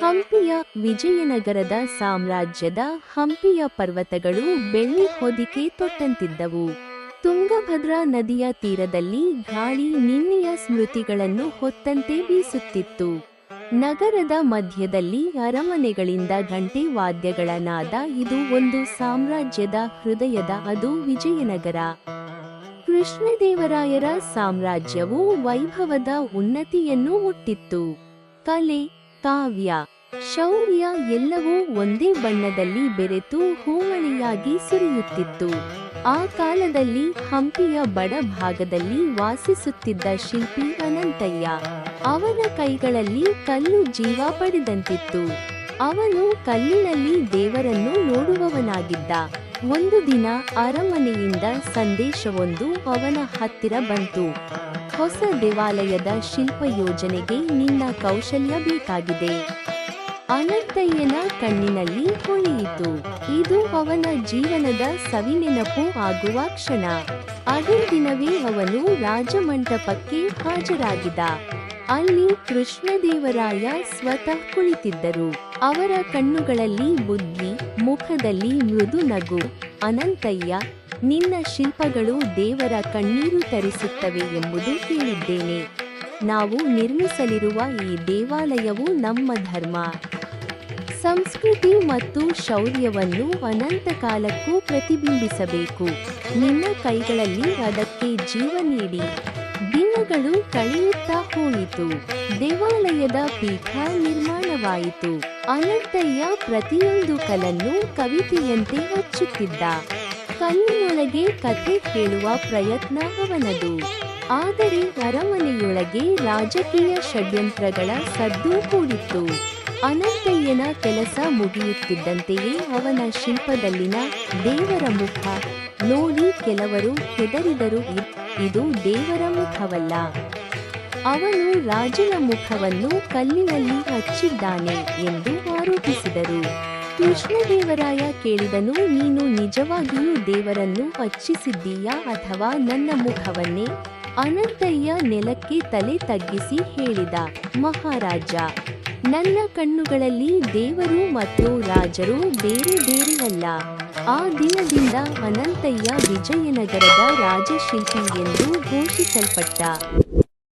ಹಂಪಿಯ ವಿಜಯನಗರದ ಸಾಮ್ರಾಜ್ಯದ ಹಂಪಿಯ ಪರ್ವತಗಳು ಬೆಳ್ಳಿ ಹೊದಿಕೆ ತೊಟ್ಟಂತಿದ್ದವು. ತುಂಗಭದ್ರಾ ನದಿಯ ತೀರದಲ್ಲಿ ಗಾಳಿ ನಿನ್ನೆಯ ಸ್ಮೃತಿಗಳನ್ನು ಹೊತ್ತಂತೆ ಬೀಸುತ್ತಿತ್ತು. ನಗರದ ಮಧ್ಯದಲ್ಲಿ ಅರಮನೆಗಳಿಂದ ಗಂಟೆ ವಾದ್ಯಗಳ ನಾದ ಇದು ಒಂದು ಸಾಮ್ರಾಜ್ಯದ ಹೃದಯದ ಅದು ವಿಜಯನಗರ. ಕೃಷ್ಣದೇವರಾಯರ ಸಾಮ್ರಾಜ್ಯವು ವೈಭವದ ಉನ್ನತಿಯನ್ನು ಮುಟ್ಟಿತ್ತು. ಕಲೆ ಕಾವ್ಯ. ಶೌರ್ಯ ಎಲ್ಲವೂ ಒಂದೇ ಬಣ್ಣದಲ್ಲಿ ಬೆರೆತು ಹೂವಳಿಯಾಗಿ ಸುರಿಯುತ್ತಿತ್ತು. ಆ ಕಾಲದಲ್ಲಿ ಹಂಪಿಯ ಬಡ ಭಾಗದಲ್ಲಿ ವಾಸಿಸುತ್ತಿದ್ದ ಶಿಲ್ಪಿ ಅನಂತಯ್ಯ. ಅವನ ಕೈಗಳಲ್ಲಿ ಕಲ್ಲು ಜೀವ ಪಡೆದಂತಿತ್ತು. ಅವನು ಕಲ್ಲಿನಲ್ಲಿ ದೇವರನ್ನು ನೋಡುವವನಾಗಿದ್ದ. ಒಂದು ದಿನ ಅರಮನೆಯಿಂದ ಸಂದೇಶವೊಂದು ಅವನ ಹತ್ತಿರ ಬಂತು. ಹೊಸ ದೇವಾಲಯದ ಶಿಲ್ಪ ಯೋಜನೆಗೆ ನಿನ್ನ ಕೌಶಲ್ಯ ಬೇಕಾಗಿದೆ. ಅನಂತಯ್ಯನ ಕಣ್ಣಿನಲ್ಲಿ ಹೊಳೆಯಿತು. ಇದು ಅವನ ಜೀವನದ ಸವಿನೆನಪು ಆಗುವ ಕ್ಷಣ. ಅದೇ ದಿನವೇ ಅವನು ರಾಜಮಂಟಪಕ್ಕೆ ಹಾಜರಾಗಿದ ಅಲ್ಲಿ ಕೃಷ್ಣದೇವರಾಯ ಸ್ವತಃ ಕುಳಿತಿದ್ದರು. ಅವರ ಕಣ್ಣುಗಳಲ್ಲಿ ಬುದ್ಧಿ, ಮುಖದಲ್ಲಿ ಮೃದು ನಗು. ಅನಂತಯ್ಯ ನಿನ್ನ ಶಿಲ್ಪಗಳು ದೇವರ ಕಣ್ಣೀರು ತರಿಸುತ್ತವೆ ಎಂಬುದು ಕೇಳಿದ್ದೇನೆ ನಾವು ನಿರ್ಮಿಸಲಿರುವ ಈ ದೇವಾಲಯವು ನಮ್ಮ ಧರ್ಮ. ಸಂಸ್ಕೃತಿ ಮತ್ತು ಶೌರ್ಯವನ್ನು ಅನಂತ ಕಾಲಕ್ಕೂ ಪ್ರತಿಬಿಂಬಿಸಬೇಕು. ನಿನ್ನ ಕೈಗಳಲ್ಲಿ ಅದಕ್ಕೆ ಜೀವ ನೀಡಿ. ದಿನಗಳು ಕಳೆಯುತ್ತಾ ಹೋಯಿತು. ದೇವಾಲಯದ ಪೀಠ ನಿರ್ಮಾಣವಾಯಿತು. ಅನಂತಯ್ಯ ಪ್ರತಿಯೊಂದು ಕಲನ್ನು ಕವಿತೆಯಂತೆ ಹಚ್ಚುತ್ತಿದ್ದ. ಕಣ್ಣಿನೊಳಗೆ ಕಥೆ ಕೇಳುವ ಪ್ರಯತ್ನ ಅವನದು. ಆದರೆ ಅರಮನೆಯೊಳಗೆ ರಾಜಕೀಯ ಷಡ್ಯಂತ್ರಗಳ ಸದ್ದು ಕೂಡಿತ್ತು ಅನಂತಯ್ಯನ ಕೆಲಸ ಮುಗಿಯುತ್ತಿದ್ದಂತೆಯೇ ಅವನ ಶಿಲ್ಪದಲ್ಲಿನ ದೇವರ ಮುಖ. ನೋಡಿ ಕೆಲವರು ಹೆದರಿದರು ಇದು ದೇವರ ಮುಖವಲ್ಲ. ಅವನು ರಾಜನ ಮುಖವನ್ನು ಕಲ್ಲಿನಲ್ಲಿ ಹಚ್ಚಿದ್ದಾನೆ ಎಂದು ಆರೋಪಿಸಿದರು. ಕೃಷ್ಣದೇವರಾಯ ಕೇಳಿದನು, ನೀನು ನಿಜವಾಗಿಯೂ ದೇವರನ್ನು ಪಚ್ಚಿಸಿದ್ದೀಯಾ ಅಥವಾ ನನ್ನ ಮುಖವನ್ನೇ? ಅನಂತಯ್ಯ ನೆಲಕ್ಕೆ ತಲೆ ತಗ್ಗಿಸಿ ಹೇಳಿದ, ಮಹಾರಾಜ, ನನ್ನ ಕಣ್ಣುಗಳಲ್ಲಿ ದೇವರು ಮತ್ತು ರಾಜರು ಬೇರೆ ಬೇರೆಯಲ್ಲ. ಆ ದಿನದಿಂದ ಅನಂತಯ್ಯ ವಿಜಯನಗರದ ರಾಜಶಿಲ್ಪಿ ಎಂದು ಘೋಷಿಸಲ್ಪಟ್ಟ.